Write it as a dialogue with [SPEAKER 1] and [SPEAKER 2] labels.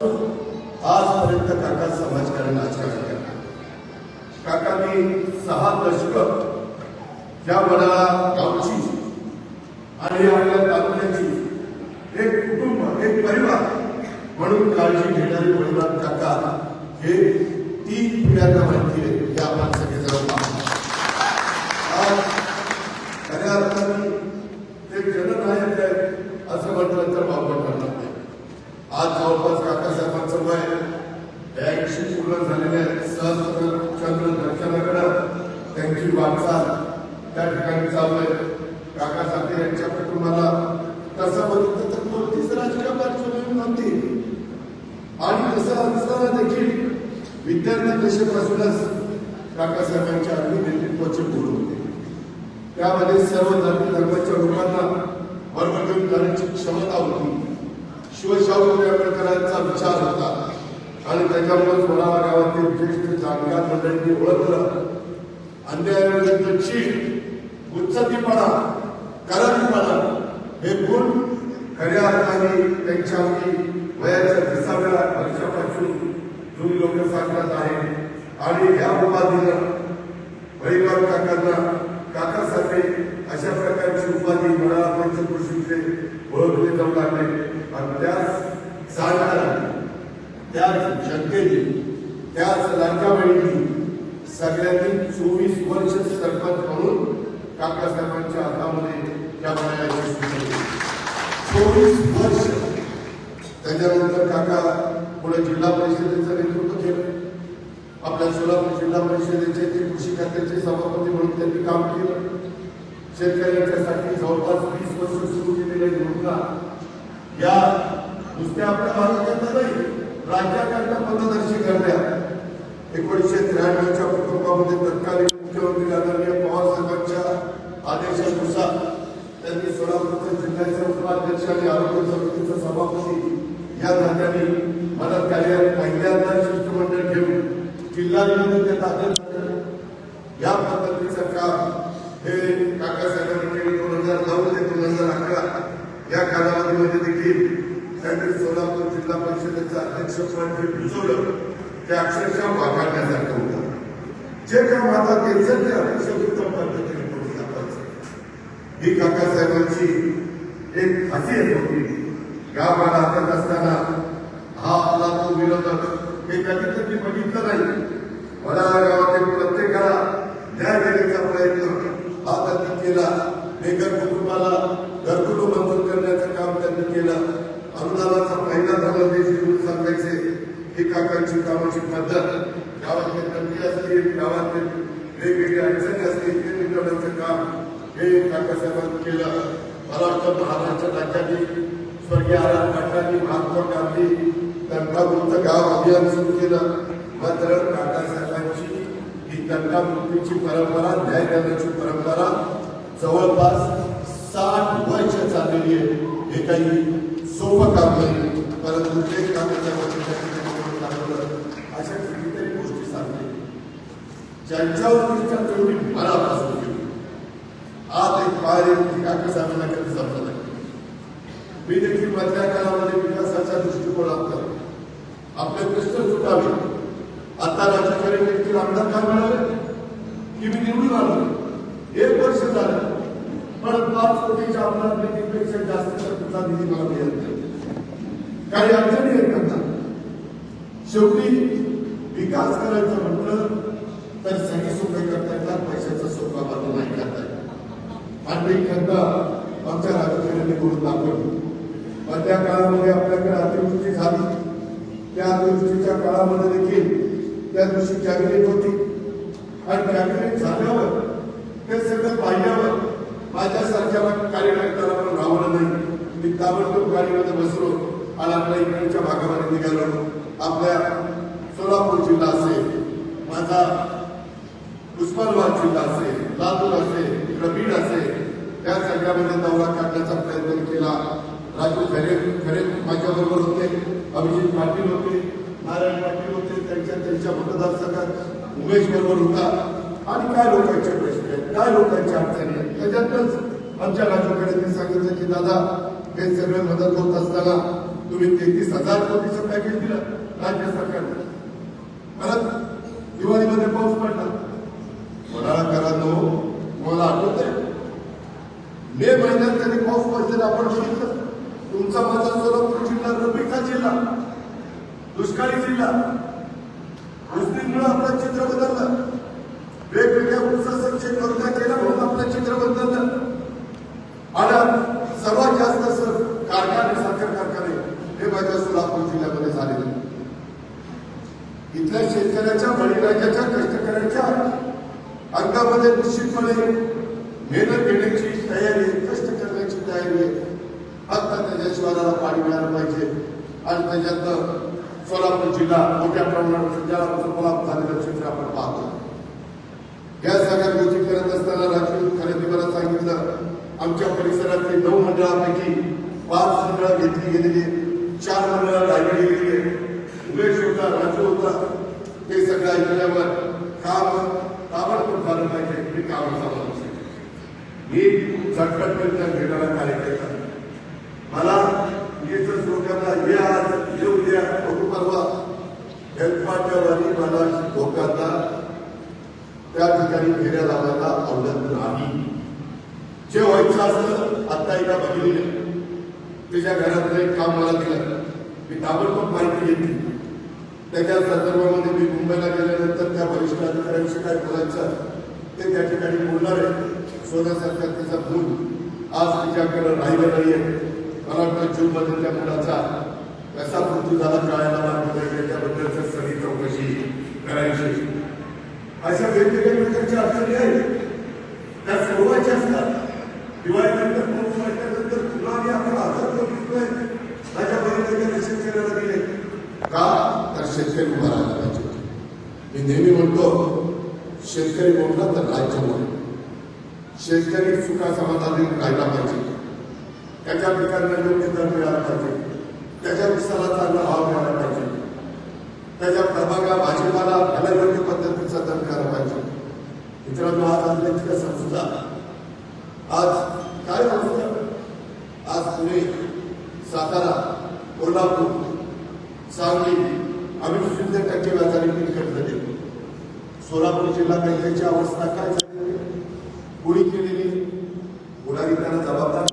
[SPEAKER 1] आजपर्यंत काका समाजकारण राजकारण करणार काकांनी सहा दशक या वडाळा गावची आणि आपल्या तालुक्याची एक कुटुंब एक परिवार म्हणून काळजी घेणारे परिवार काका हे तीन पिढ्यांना माहिती आहे. या आपण सगळेजण खऱ्या अर्थाने ते जननायक आहेत असं म्हटलं तर वापर करणार नाही. आज जवळपास काकासाहेबांचं वय ब्याऐंशी पूर्ण झालेले आहे सहस्त्र चंद्र दर्शनाकडं त्यांची वाटचाल त्या ठिकाणी चालू आहे काका साठे यांच्या कुटुंबाला तसं तर कोणतीच राजकीय पार्श्वभूमी नव्हती. आणि तसं असताना देखील विद्यार्थी दशेपासूनच काकासाहेबांच्या अगदी नेतृत्वाचे गुण होते. त्यामध्ये सर्व जाती धर्माच्या लोकांना वर्ग घेऊन करण्याची क्षमता होती. शिवशाहू आंबेडकरांचा विचार होता. आणि त्याच्यामुळे सोळावा गावातील ज्येष्ठ जाणकार मंडळींनी ओळखलं. अन्यायाविरुद्ध चीड उच्चतीपणा करारीपणा हे गुण खऱ्या अर्थाने त्यांच्यावरती वयाच्या विसाव्या वर्षापासून जुनी लोक सांगतात आहे आणि या उपाधीनं वैभव काकांना काकासाहेब अशा प्रकारची उपाधी मला पंचकृषीचे ओळखले जाऊ लागले. आणि त्याच जाणकारांनी त्याच जनतेने त्याच लाडक्या सगळ्यांनी चोवीस वर्ष सरपंच म्हणून काकासाहेबांच्या हातामध्ये त्या वयाची चोवीस वर्ष त्याच्यानंतर काका पुढे जिल्हा परिषदेचं नेतृत्व केलं. आपल्या सोलापूर जिल्हा परिषदेचे ते कृषी खात्याचे सभापती म्हणून त्यांनी काम केलं. शेतकऱ्यांच्यासाठी जवळपास वीस वर्ष सुरू केलेल्या योजना या नुसत्या आपल्या भारताच्या नाही राज्याकरता पथदर्शी ठरल्या एकोणीसशे त्र्याण्णवच्या कुटुंबामध्ये तत्कालीन मुख्यमंत्री आदरणीय पवार साहेबांच्या आदेशानुसार त्यांनी सोलापूरचे जिल्ह्याचे उपाध्यक्ष आणि आरोग्य समितीचा सभापती या नात्याने मला कार्य पहिल्यांदा शिष्टमंडळ घेऊन जिल्हाधिकारी दाखल या पद्धतीचं काम हे काकासाहेबांनी केले दोन हजार नऊ ते दोन हजार अकरा या कालावधीमध्ये देखील त्यांनी सोलापूर जिल्हा परिषदेचं अध्यक्षपद जे भिजवलं ते अक्षरशः वाखाणण्यासारखं होतं. जे काम आता त्यांचं ते अतिशय उत्तम पद्धतीने ही काकासाहेबांची एक खासियत होती. गावाला हातात असताना हा आपला तो विरोधक हे कधी मी बघितलं नाही. मला गावातील प्रत्येकाला न्याय देण्याचा प्रयत्न हा त्यांनी केला बेघर कुटुंबाला घरकुटुंब मंजूर करण्याचं काम त्यांनी केलं अनुदानाचा पहिला धर्मदेश म्हणून सांगायचे ही काकांची कामाची पद्धत गावातले तंटी असतील गावातील वेगवेगळ्या अडचणी असतील ते मिटवण्याचं काम हे काकासाहेबांनी केलं. मला वाटतं महाराष्ट्र राज्यातील स्वर्गीय आर आर पाटलांनी महात्मा गांधी तंटामुक्त गाव अभियान सुरू केलं. मात्र काकासाहेबांची ही तंटामुक्तीची परंपरा न्यायदानाची परंपरा जवळपास साठ वर्ष चाललेली आहे. हे काही सोपं काम नाही परंतु ते काकासाहेबांनी अशा कितीतरी गोष्टी सांगते. ज्यांच्यावर तेवढी मनापासून गेली आज एक बाहेर एक काकासाहेबांना कधी जमलं नाही. मी देखील मधल्या काळामध्ये विकासाच्या दृष्टिकोनातून आपले. प्रश्न सुटावे. आता राजकारणी देखील आमदार काय मिळाले की मी निवडून आलो. एक वर्ष झालं. पण पाच कोटीच्या आमदार निधीपेक्षा जास्त तुझा निधी मला मिळत नाही. काही अडचणी आहेत त्यांना शेवटी विकास करायचं म्हटलं तर सगळी सोपे करता येतात पैशाचा सोपा बाजू नाही करता येत आणि खंदा आमच्या राजकारण्याने करून दाखवली पण त्या काळामध्ये आपल्याकडे अतिवृष्टी झाली. त्या अतिवृष्टीच्या काळामध्ये देखील त्या दिवशी कॅबिनेट होती. आणि कॅबिनेट झाल्यावर ते सगळं पाहिल्यावर माझ्यासारख्या कार्यकर्त्याला पण राहणार नाही. मी ताबडतोब गाडीमध्ये बसलो आणि आपल्या इकडच्या भागामध्ये निघालो. आपल्या सोलापूर जिल्हा असेल माझा उस्मानाबाद जिल्हा असेल लातूर असेल प्रवीण असेल त्या सगळ्यामध्ये दौरा काढण्याचा प्रयत्न केला. राजू खरे खरे माझ्याबरोबर होते. अभिजित पाटील होते नारायण पाटील होते त्यांच्या त्यांच्या मतदारसंघात उमेश बरोबर होता. आणि काय लोकांचे प्रश्न आहेत काय लोकांच्या अडचणी आहेत? त्याच्यातच आमच्या राजूकडे मी सांगितलं की दादा हे सगळे मदत होत असताना तुम्ही तेहतीस हजार कोटीचं पॅकेज दिलं राज्य सरकारने. परत दिवाळीमध्ये पाऊस पडला वडाळा करा नो मला आठवत आहे मे महिन्यात त्यांनी आपण बघितलं तुमचा माझा सोलापूर जिल्हा रब्बीचा जिल्हा दुष्काळी जिल्हा मुस्लिममुळे आपलं चित्र बदललं. वेगवेगळ्या उत्सव वर्गात केला म्हणून आपलं चित्र बदललं. आणि सर्वात जास्त सर कारखाने साखर कारखाने हे माझ्या सोलापूर जिल्ह्यामध्ये झालेले इथल्या शेतकऱ्याच्या बळीराजाच्या कष्टकऱ्याच्या अंगामध्ये निश्चितपणे मेहनत घेण्याची करण्याची फक्त त्याच्या शिवाराला पाणी मिळालं पाहिजे. आणि त्याच्यात सोलापूर जिल्हा मोठ्या प्रमाणावर सध्याला कोल्हापूर झालेलं क्षेत्र आपण पाहतो. या सगळ्या गोष्टी करत असताना राजकीय खरेदी मला सांगितलं. आमच्या परिसरातली नऊ मंडळापैकी पाच मंडळं घेतली गेलेली चार मंडळं राहिली गेलेली उमेश होता राजू होता. ते सगळं ऐकल्यावर काम ताबडतोब झालं पाहिजे. हे काम झालं मी झटपट निर्णय घेणारा कार्यकर्ता मला याच लोकांना हे आज हे उद्या बघू परवा हेल्पाच्या मला लोकांना त्या ठिकाणी फेऱ्या लावायला आवडत नाही. जे व्हायचं असं आता एका बघितले. तिच्या घरातलं एक काम मला दिलं. मी ताबडतोब माहिती घेतली. त्याच्या संदर्भामध्ये मी मुंबईला गेल्यानंतर त्या वरिष्ठ अधिकाऱ्यांशी काय बोलायचं ते त्या ठिकाणी बोलणार आहे सोन्यासारखा त्याचा मूल आज तिच्याकडे राहिलं नाहीये. मला वाटतं जूनमध्ये त्या मुलाचा कसा मृत्यू झाला कळायला लागला नाही त्याबद्दलच सगळी चौकशी करायची अशा वेगवेगळ्या प्रकारच्या अडचणी आहेत त्या सोडवायच्या असतात. दिवाळीनंतर पाऊस वाटल्यानंतर पुन्हा आम्ही आपण आजार घेतोय माझ्या बहिणीच्या शेतकऱ्याला दिले का? तर शेतकरी उभा राहिला पाहिजे. मी नेहमी म्हणतो शेतकरी मोठला तर राज्य म्हणतो शेतकरी सुखा समाधानी राहिला पाहिजे. त्याच्या पिकांना योग्य दर मिळाला पाहिजे. त्याच्या विसाला चांगला भाव मिळाला पाहिजे. त्याच्या प्रभागा भाजीपाला त्याला योग्य जतन करायला पाहिजे. मित्रांनो आज आपल्या तिथे समजा आज काय अवस्था आज पुणे सातारा कोल्हापूर सांगली आम्ही शून्य टक्के व्याजाने पिकट झाले सोलापूर जिल्हा बँकेची अवस्था काय झाली? कुणी केलेली? पुढारी त्यांना जबाबदार